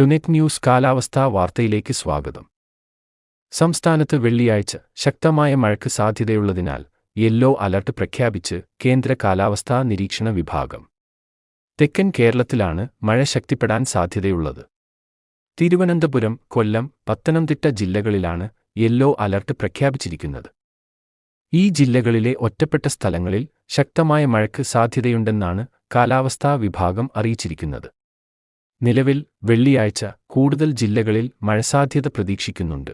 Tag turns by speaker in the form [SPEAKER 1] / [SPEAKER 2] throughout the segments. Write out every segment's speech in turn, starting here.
[SPEAKER 1] ടുനെറ്റ് news കാലാവസ്ഥാ വാർത്തയിലേക്ക് സ്വാഗതം സംസ്ഥാനത്ത് വെള്ളിയാഴ്ച ശക്തമായ മഴയ്ക്ക് സാധ്യതയുള്ളതിനാൽ യെല്ലോ അലർട്ട് പ്രഖ്യാപിച്ച് കേന്ദ്ര കാലാവസ്ഥാ നിരീക്ഷണ വിഭാഗം തെക്കൻ കേരളത്തിലാണ് മഴ ശക്തിപ്പെടാൻ സാധ്യതയുള്ളത് തിരുവനന്തപുരം കൊല്ലം പത്തനംതിട്ട ജില്ലകളിലാണ് യെല്ലോ അലർട്ട് പ്രഖ്യാപിച്ചിരിക്കുന്നത് ഈ ജില്ലകളിലെ ഒറ്റപ്പെട്ട സ്ഥലങ്ങളിൽ ശക്തമായ മഴയ്ക്ക് സാധ്യതയുണ്ടെന്നാണ് കാലാവസ്ഥാ വിഭാഗം അറിയിച്ചിരിക്കുന്നത് നിലവിൽ വെള്ളിയാഴ്ച കൂടുതൽ ജില്ലകളിൽ മഴ സാധ്യത പ്രതീക്ഷിക്കുന്നുണ്ട്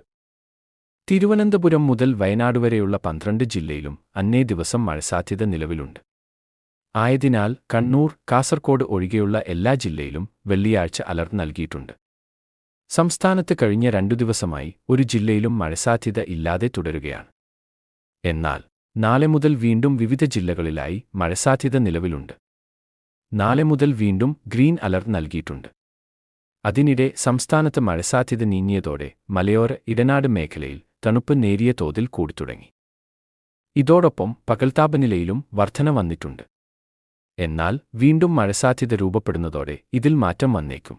[SPEAKER 1] തിരുവനന്തപുരം മുതൽ വയനാട് വരെയുള്ള പന്ത്രണ്ട് ജില്ലയിലും അന്നേ ദിവസം മഴ സാധ്യത നിലവിലുണ്ട് ആയതിനാൽ കണ്ണൂർ കാസർകോട് ഒഴികെയുള്ള എല്ലാ ജില്ലയിലും വെള്ളിയാഴ്ച അലർട്ട് നൽകിയിട്ടുണ്ട് സംസ്ഥാനത്ത് കഴിഞ്ഞ രണ്ടു ദിവസമായി ഒരു ജില്ലയിലും സാധ്യത ഇല്ലാതെ തുടരുകയാണ് എന്നാൽ നാളെ മുതൽ വീണ്ടും വിവിധ ജില്ലകളിലായി സാധ്യത നിലവിലുണ്ട് നാളെ മുതൽ വീണ്ടും ഗ്രീൻ അലർട്ട് നൽകിയിട്ടുണ്ട് അതിനിടെ സംസ്ഥാനത്ത് സാധ്യത നീങ്ങിയതോടെ മലയോര ഇടനാട് മേഖലയിൽ തണുപ്പ് നേരിയ തോതിൽ കൂടിത്തുടങ്ങി ഇതോടൊപ്പം പകൽതാപനിലയിലും വർധന വന്നിട്ടുണ്ട് എന്നാൽ വീണ്ടും സാധ്യത രൂപപ്പെടുന്നതോടെ ഇതിൽ മാറ്റം വന്നേക്കും